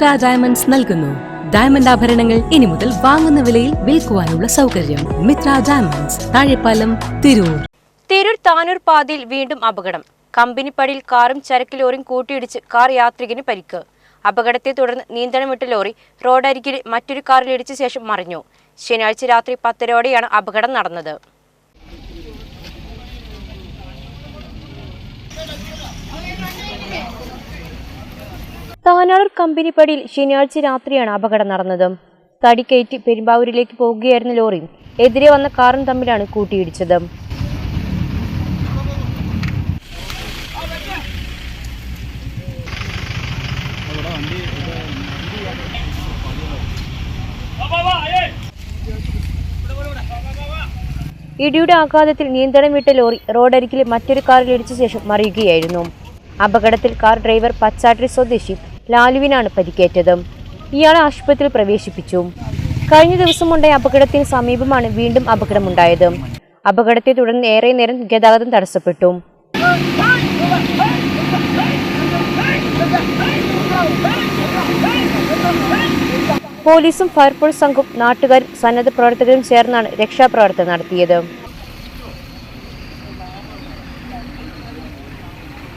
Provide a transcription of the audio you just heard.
Mitra diamonds നൽകുന്നു. Diamond ആഭരണങ്ങൾ ഇനി മുതൽ വാങ്ങുന്ന വിലയിൽ വിൽക്കുവാനുള്ള സൗകര്യം. മിത്ര ഡയമണ്ട്സ് താഴെപ്പാലം തിരൂർ. തിരൂർ താനൂർ പാതയിൽ വീണ്ടും അപകടം. കമ്പനിപ്പടിയിൽ കാറും ചരക്ക് ലോറിയും കൂട്ടിയിടിച്ച് കാർ യാത്രികന് പരിക്ക്. അപകടത്തെ തുടർന്ന് നിയന്ത്രണം വിട്ട ലോറി റോഡരികിൽ മറ്റൊരു കാറിൽ ഇടിച്ച ശേഷം മറിഞ്ഞു. ശനിയാഴ്ച രാത്രി പത്തരയോടെയാണ് അപകടം നടന്നത്. താനാളൂർ കമ്പനിപ്പടിയിൽ ശനിയാഴ്ച രാത്രിയാണ് അപകടം നടന്നത്. തടിക്കയറ്റി പെരുമ്പാവൂരിലേക്ക് പോകുകയായിരുന്ന ലോറിയും എതിരെ വന്ന കാറും തമ്മിലാണ് കൂട്ടിയിടിച്ചത്. ഇടിയുടെ ആഘാതത്തിൽ നിയന്ത്രണം വിട്ട ലോറി റോഡരികിലെ മറ്റൊരു കാറിൽ ഇടിച്ച ശേഷം മറിയുകയായിരുന്നു. അപകടത്തിൽ കാർ ഡ്രൈവർ പച്ചാട്ടി സ്വദേശി ലാലുവിനാണ് പരിക്കേറ്റത്. ഇയാളെ ആശുപത്രിയിൽ പ്രവേശിപ്പിച്ചു. കഴിഞ്ഞ ദിവസമുണ്ടായ അപകടത്തിന് സമീപമാണ് വീണ്ടും അപകടമുണ്ടായത്. അപകടത്തെ തുടർന്ന് ഏറെ നേരം ഗതാഗതം തടസ്സപ്പെട്ടു. പോലീസും ഫയർഫോഴ്സ് സംഘവും നാട്ടുകാരും സന്നദ്ധ പ്രവർത്തകരും ചേർന്നാണ് രക്ഷാപ്രവർത്തനം നടത്തിയത്.